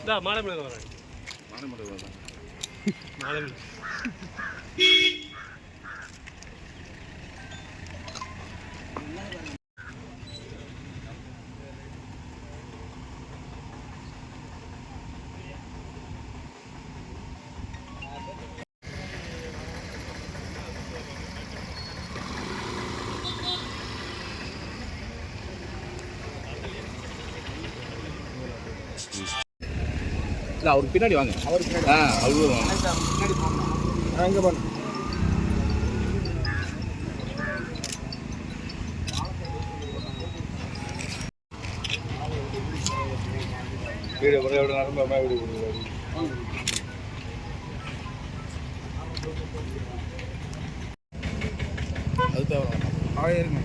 இதா மாலை மேலே வரேன். மாலை இல்லை அவருக்கு பின்னாடி வாங்க. அவருக்கு பின்னாடி. ஆ அவரு வாங்க. அங்கே பண்ணு வீடு எவ்வளோ நடந்து அம்மா வீடு கொடுக்குறாரு அது தேவை ஆயிருங்க.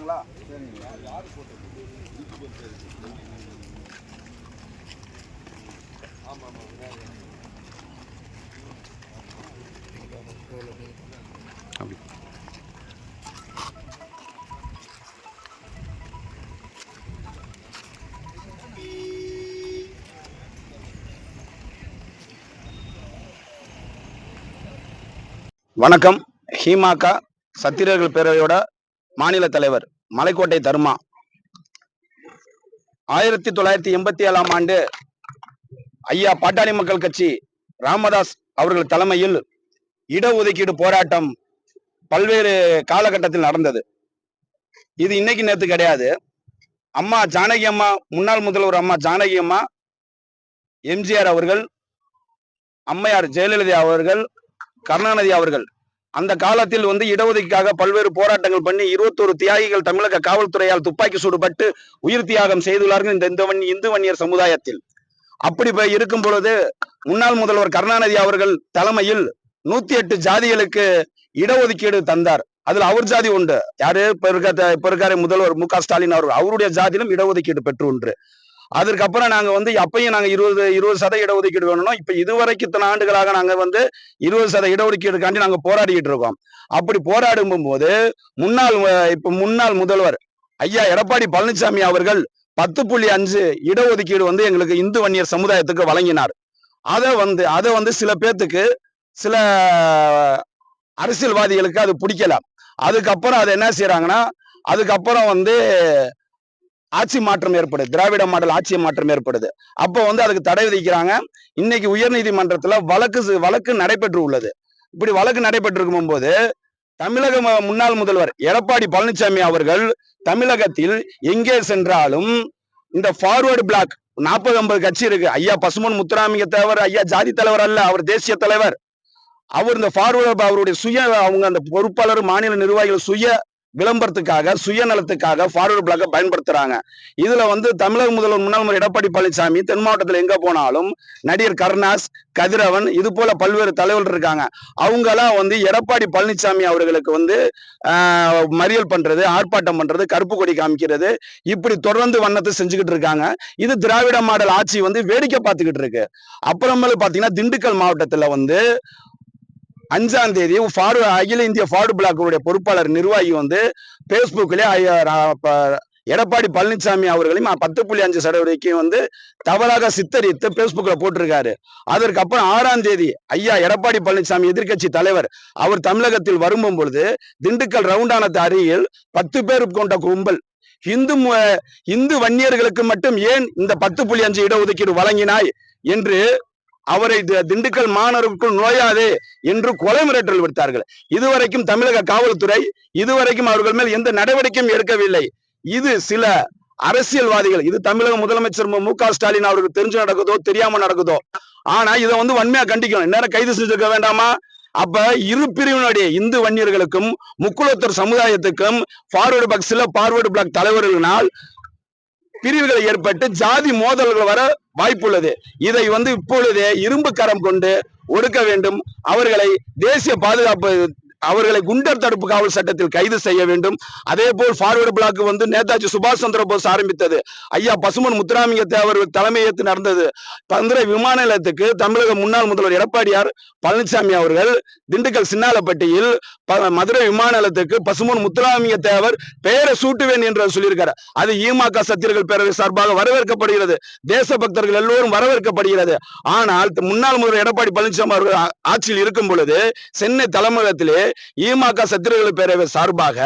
போடுறாங்களா? சரிங்க யார் போட்டது வணக்கம். ஹீமாக்கா சத்திரர்கள் பேரவையோட மாநில தலைவர் மலைக்கோட்டை தர்மா. ஆயிரத்தி தொள்ளாயிரத்தி எண்பத்தி ஏழாம் ஆண்டு ஐயா பாட்டாளி மக்கள் கட்சி ராமதாஸ் அவர்கள் தலைமையில் இடஒதுக்கீடு போராட்டம் பல்வேறு காலகட்டத்தில் நடந்தது. இது இன்னைக்கு நேற்று கிடையாது. அம்மா ஜானகி அம்மா முன்னாள் முதல்வர் அம்மா ஜானகி அம்மா எம்ஜிஆர் அவர்கள் அம்மையார் ஜெயலலிதா அவர்கள் கருணாநிதி அவர்கள் அந்த காலத்தில் வந்து இடஒதுக்கீக்காக பல்வேறு போராட்டங்கள் பண்ணி இருபத்தோரு தியாகிகள் தமிழக காவல்துறையால் துப்பாக்கி சூடுபட்டு உயிர் தியாகம் செய்துள்ளார்கள் இந்த இந்து இந்து வன்னியர் சமுதாயத்தில். அப்படி இருக்கும் பொழுது முன்னாள் முதல்வர் கருணாநிதி அவர்கள் தலைமையில் நூத்தி எட்டு ஜாதிகளுக்கு இடஒதுக்கீடு தந்தார். அதுல அவர் ஜாதி உண்டு. யாரு? இப்ப இருக்க இப்ப இருக்காரு முதல்வர் மு க ஸ்டாலின் அவர்கள். அவருடைய ஜாதியிலும் இடஒதுக்கீடு பெற்று உண்டு. அதற்கப்புறம் நாங்கள் வந்து அப்பயும் நாங்கள் இருபது இருபது சத இடஒதுக்கீடு வேணும் இப்போ இதுவரைக்கும் இத்தனை ஆண்டுகளாக நாங்கள் வந்து இருபது சத இடஒதுக்கீடுக்காண்டி நாங்கள் போராடிக்கிட்டு இருக்கோம். அப்படி போராடும் போது முன்னாள் இப்போ முன்னாள் முதல்வர் ஐயா எடப்பாடி பழனிசாமி அவர்கள் பத்து புள்ளி அஞ்சு இடஒதுக்கீடு வந்து எங்களுக்கு இந்து வன்னியர் சமுதாயத்துக்கு வழங்கினார். அதை வந்து அதை வந்து சில பேர்த்துக்கு சில அரசியல்வாதிகளுக்கு அது பிடிக்கல. அதுக்கப்புறம் அது என்ன செய்யறாங்கன்னா அதுக்கப்புறம் வந்து ஆட்சி மாற்றம் ஏற்படுது. திராவிட மாடல் ஆட்சி மாற்றம் ஏற்படுது. அப்போ வந்து அதுக்கு தடை விதிக்கிறாங்க. இன்னைக்கு உயர்நீதிமன்றத்துல வழக்கு வழக்கு நடைபெற்று உள்ளது. இப்படி வழக்கு நடைபெற்றிருக்கும் போது தமிழக முன்னாள் முதல்வர் எடப்பாடி பழனிசாமி அவர்கள் தமிழகத்தில் எங்கே சென்றாலும் இந்த ஃபார்வர்டு பிளாக் நாற்பது ஐம்பது கட்சி இருக்கு. ஐயா பசுமன் முத்துராமிக தலைவர் ஐயா ஜாதி தலைவர் அல்ல அவர் தேசிய தலைவர். அவர் இந்த ஃபார்வர்டு அவருடைய சுய அவங்க அந்த பொறுப்பாளர் மாநில நிர்வாகிகள் சுய விளம்பரத்துக்காக சுயநலத்துக்காக ஃபார்வர்டு பிளாக்கை பயன்படுத்துறாங்க. இதுல வந்து தமிழக முதல்வர் முன்னாள் எடப்பாடி பழனிசாமி தென் மாவட்டத்தில் எங்க போனாலும் நடிகர் கருணாஸ் கதிரவன் இது போல பல்வேறு தலைவர்கள் இருக்காங்க. அவங்கெல்லாம் வந்து எடப்பாடி பழனிசாமி அவர்களுக்கு வந்து மறியல் பண்றது ஆர்ப்பாட்டம் பண்றது கருப்பு கொடி காமிக்கிறது இப்படி தொடர்ந்து வண்ணத்தை செஞ்சுக்கிட்டு இருக்காங்க. இது திராவிட மாடல் ஆட்சி வந்து வேடிக்கை பார்த்துக்கிட்டு இருக்கு. அப்புறமேலு பாத்தீங்கன்னா திண்டுக்கல் மாவட்டத்துல வந்து அஞ்சாம் தேதி ஃபார்வர்டு அகில இந்திய ஃபார்வர்டு பிளாக்குடைய பொறுப்பாளர் நிர்வாகி வந்து பேஸ்புக்கிலே ஐயா, எடப்பாடி பழனிசாமி அவர்களையும் பத்து புள்ளி அஞ்சு சதவீதம் வந்து தவறாக சித்தரித்து பேஸ்புக்கில் போட்டிருக்காரு. அதற்கப்புறம் ஆறாம் தேதி ஐயா எடப்பாடி பழனிசாமி எதிர்க்கட்சி தலைவர் அவர் தமிழகத்தில் வரும்பும் பொழுது திண்டுக்கல் ரவுண்டானத்து அருகில் பத்து பேர் கொண்ட கும்பல் இந்து மு- இந்து வன்னியர்களுக்கு மட்டும் ஏன் இந்த பத்து புள்ளி அஞ்சு இடஒதுக்கீடு வழங்கினாய்? என்று அவரை திண்டுக்கல் மாணவருக்குள் நுழையாதே என்று கொலை மிரட்டல் விடுத்தார்கள். இதுவரைக்கும் தமிழக காவல்துறை இதுவரைக்கும் அவர்கள் மேல் எந்த நடவடிக்கையும் எடுக்கவில்லை. இது சில அரசியல்வாதிகள் இது தமிழக முதலமைச்சர் மு க ஸ்டாலின் அவருக்கு தெரிஞ்சு நடக்குதோ தெரியாம நடக்குதோ. ஆனா இதை வந்து வன்மையா கண்டிக்கணும். நேரம் கைது செஞ்சிருக்க வேண்டாமா? அப்ப இரு பிரிவினுடைய இந்து வன்னியர்களுக்கும் முக்குலத்தர் சமுதாயத்துக்கும் ஃபார்வர்டு பிளாக் சில ஃபார்வர்டு பிளாக் தலைவர்களினால் பிரிவுகள் ஏற்பட்டு ஜாதி மோதல்கள் வர வாய்ப்புள்ளது. இதை வந்து இப்பொழுதே இரும்பு கரம் கொண்டு ஒடுக்க வேண்டும். அவர்களை தேசிய பாதுகாப்பு அவர்களை குண்டர் தடுப்பு காவல் சட்டத்தில் கைது செய்ய வேண்டும். அதே போல் ஃபார்வர்டு பிளாக் வந்து நேதாஜி சுபாஷ் சந்திர போஸ் ஆரம்பித்தது. ஐயா பசுமன் முத்துராமிங்க தேவர் தலைமையேற்று நடந்தது. பந்திர விமான நிலையத்துக்கு தமிழக முன்னாள் முதல்வர் எடப்பாடியார் பழனிசாமி அவர்கள் திண்டுக்கல் சின்னாலப்பட்டியில் மதுரை விமான நிலையத்துக்கு பசுமன் முத்துராமிங்க தேவர் பெயரை சூட்டுவேன் என்று அவர் சொல்லியிருக்காரு. அது ஈமாக்க சத்தியர்கள் பேரவை சார்பாக வரவேற்கப்படுகிறது. தேசபக்தர்கள் எல்லோரும் வரவேற்கப்படுகிறது. ஆனால் முன்னாள் முதல்வர் எடப்பாடி பழனிசாமி அவர்கள் ஆட்சியில் இருக்கும் பொழுது சென்னை தலைமையகத்திலே ஈமாக்க சத்திரர்கள் பேரவை சார்பாக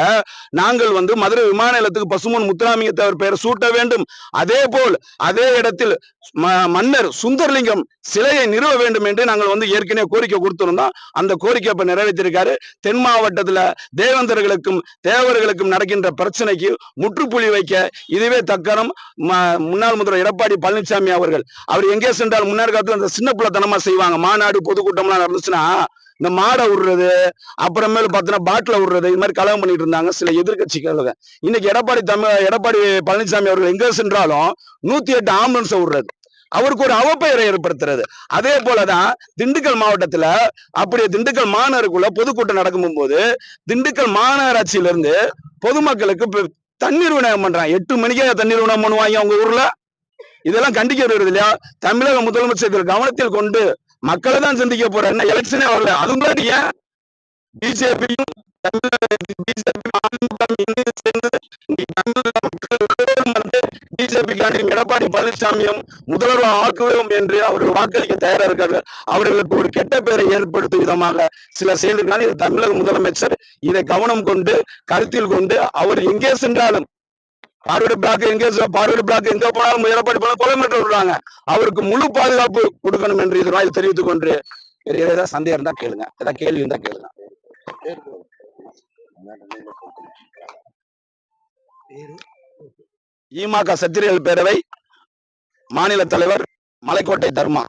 நாங்கள் வந்து மதுரை விமான நிலையத்துக்கு பசுமன் முத்துராமியத்தவர் பெயர் சூட்ட வேண்டும். அதே போல் அதே இடத்தில் மன்னர் சுந்தர்லிங்கம் சிலையை நிறுவ வேண்டும் என்று நாங்கள் வந்து ஏற்கனவே கோரிக்கை கொடுத்திருந்தோம். அந்த கோரிக்கை இப்ப நிறைவேற்றிருக்காரு. தென் மாவட்டத்துல தேவந்தர்களுக்கும் தேவர்களுக்கும் நடக்கின்ற பிரச்சனைக்கு முற்றுப்புள்ளி வைக்க இதுவே தக்கரம். முன்னாள் முதல்வர் எடப்பாடி பழனிசாமி அவர்கள். அவர் எங்கே சென்றால் முன்னாடி காலத்தில் அந்த சின்ன பிள்ளைத்தனமா செய்வாங்க. மாநாடு பொதுக்கூட்டம்லாம் நடந்துச்சுன்னா இந்த மாடை விடுறது அப்புறமேல பார்த்தீங்கன்னா பாட்டில விடுறது இது மாதிரி கலகம் பண்ணிட்டு இருந்தாங்க சில எதிர்கட்சிகள் இன்னைக்கு எடப்பாடி தமிழ் எடப்பாடி பழனிசாமி அவர்கள் எங்க சென்றாலும் நூத்தி எட்டு ஆம்புலன்ஸை விடுறது அவருக்கு ஒரு அவப்பெயரை ஏற்படுத்துறது. அதே போலதான் திண்டுக்கல் மாவட்டத்துல அப்படியே திண்டுக்கல் மாநகருக்குள்ள பொதுக்கூட்டம் நடக்கும் போது திண்டுக்கல் மாநகராட்சியில இருந்து பொதுமக்களுக்கு தண்ணீர் விநியோகம் பண்றாங்க. எட்டு மணிக்கே தண்ணீர் விநியோகம் பண்ணுவாங்க அவங்க ஊர்ல. இதெல்லாம் கண்டிக்க வருது இல்லையா? தமிழக முதலமைச்சர் கவனத்தில் கொண்டு மக்களை தான் சந்திக்க போற என்ன எலெக்ஷனே வரல. அதுவும் ஏன் பிஜேபியும் எடப்பாடி பழனிசாமியும் முதல்வர் ஆக்குவோம் என்று அவர்கள் வாக்களிக்க தயாரா இருக்கார்கள் அவர்களுக்கு ஒரு கெட்ட பேரை ஏற்படுத்தும் விதமாக சில செயல்கள். தமிழக முதலமைச்சர் இதை கவனம் கொண்டு கருத்தில் கொண்டு அவர் எங்கே சென்றாலும் பார்வர்டு பிளாக் எங்கே பார்வர்டு பிளாக் எங்க போனாலும் எடப்பாடி போன கிலோமீட்டர் விடுறாங்க. அவருக்கு முழு பாதுகாப்பு கொடுக்கணும் என்று இது வாயில் தெரிவித்துக் கொண்டு ஏதாவது சந்தேகம் இருந்தா கேளுங்க. ஏதாவது கேள்வி இருந்தா கேளுங்க. ஈமாக்க சத்திரியல் பேரவை மாநில தலைவர் மலைக்கோட்டை தர்மா.